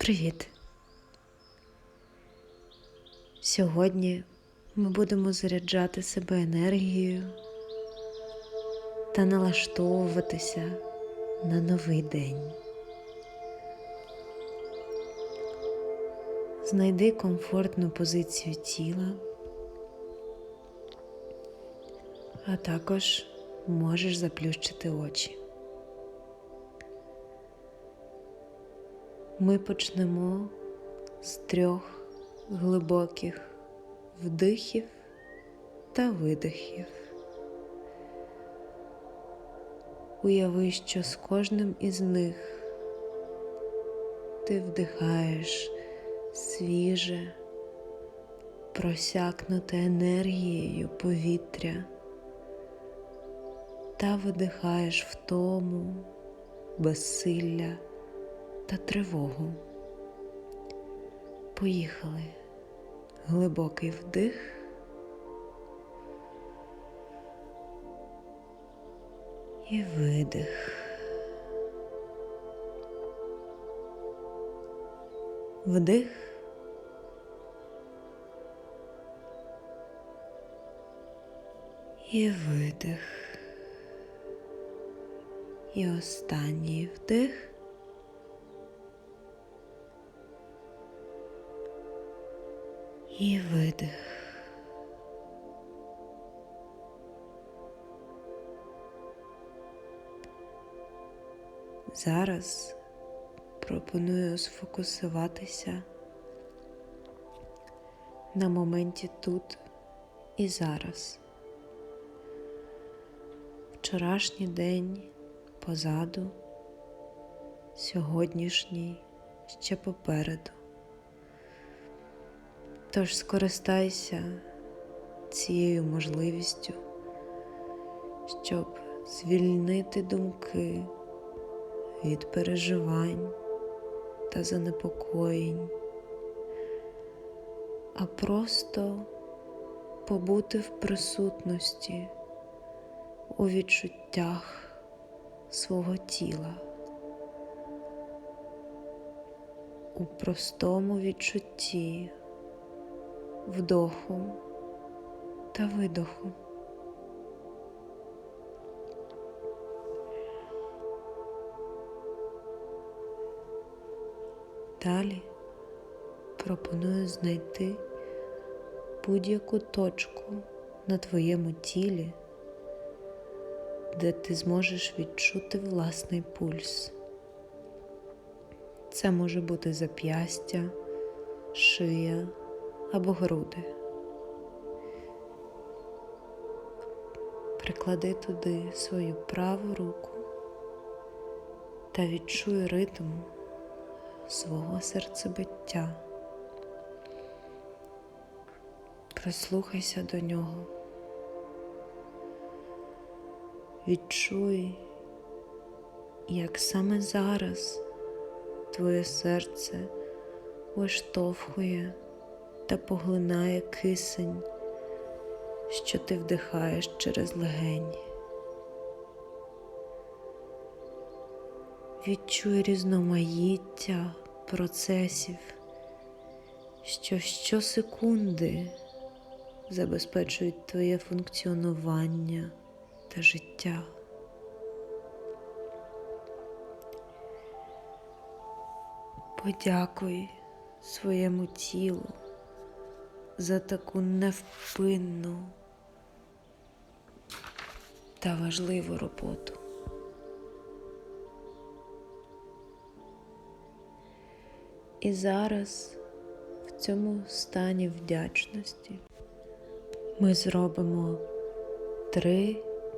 Привіт! Сьогодні ми будемо заряджати себе енергією та налаштовуватися на новий день. Знайди комфортну позицію тіла, а також можеш заплющити очі. Ми почнемо з трьох глибоких вдихів та видихів. Уяви, що з кожним із них ти вдихаєш свіже, просякнуте енергією повітря та видихаєш втому, безсилля та тривогу. Поїхали. Глибокий вдих. І видих. Вдих. І видих. І останній вдих. І видих. Зараз пропоную сфокусуватися на моменті тут і зараз. Вчорашній день позаду, сьогоднішній ще попереду. Тож скористайся цією можливістю, щоб звільнити думки від переживань та занепокоєнь, а просто побути в присутності у відчуттях свого тіла, у простому відчутті вдоху та видоху. Далі пропоную знайти будь-яку точку на твоєму тілі, де ти зможеш відчути власний пульс. Це може бути зап'ястя, шия або груди. Приклади туди свою праву руку та відчуй ритм свого серцебиття. Прислухайся до нього. Відчуй, як саме зараз твоє серце виштовхує та поглинає кисень, що ти вдихаєш через легені. Відчуй різноманіття процесів, що щосекунди забезпечують твоє функціонування та життя. Подякуй своєму тілу за таку невпинну та важливу роботу. І зараз в цьому стані вдячності ми зробимо три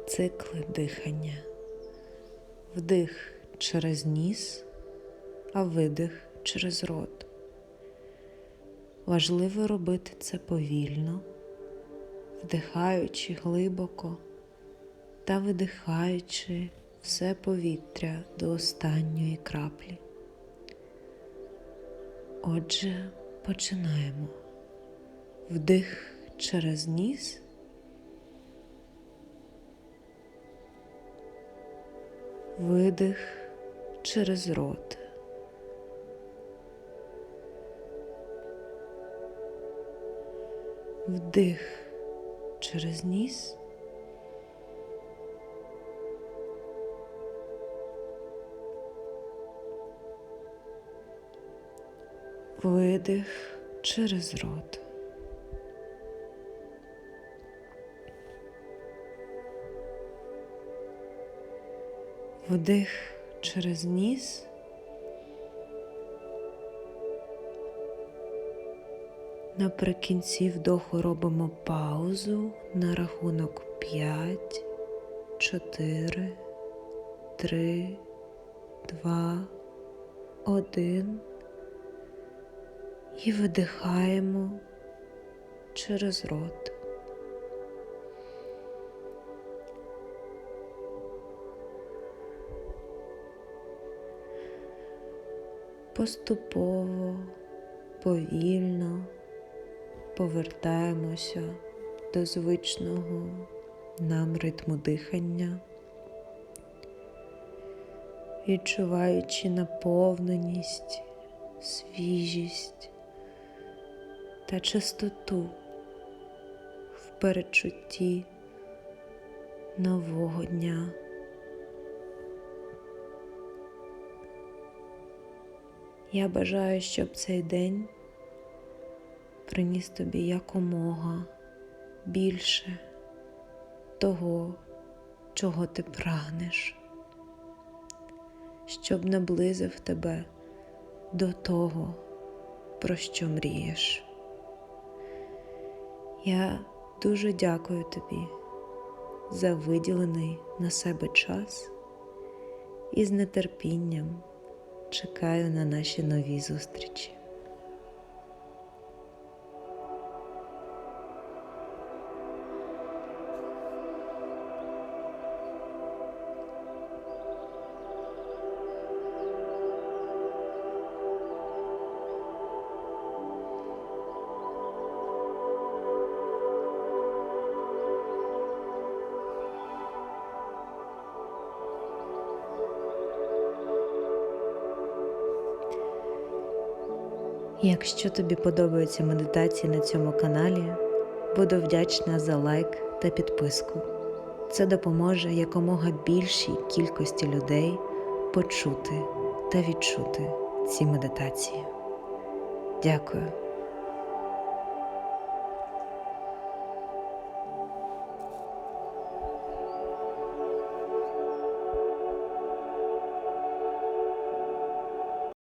цикли дихання. Вдих через ніс, а видих через рот. Важливо робити це повільно, вдихаючи глибоко та видихаючи все повітря до останньої краплі. Отже, починаємо. Вдих через ніс. Видих через рот. Вдих через ніс. Видих через рот. Вдих через ніс. Наприкінці вдоху робимо паузу на рахунок 5, 4, 3, 2, 1 і видихаємо через рот. Поступово, повільно повертаємося до звичного нам ритму дихання, відчуваючи наповненість, свіжість та чистоту в передчутті нового дня. Я бажаю, щоб цей день приніс тобі якомога більше того, чого ти прагнеш, щоб наблизив тебе до того, про що мрієш. Я дуже дякую тобі за виділений на себе час і з нетерпінням чекаю на наші нові зустрічі. Якщо тобі подобаються медитації на цьому каналі, буду вдячна за лайк та підписку. Це допоможе якомога більшій кількості людей почути та відчути ці медитації. Дякую.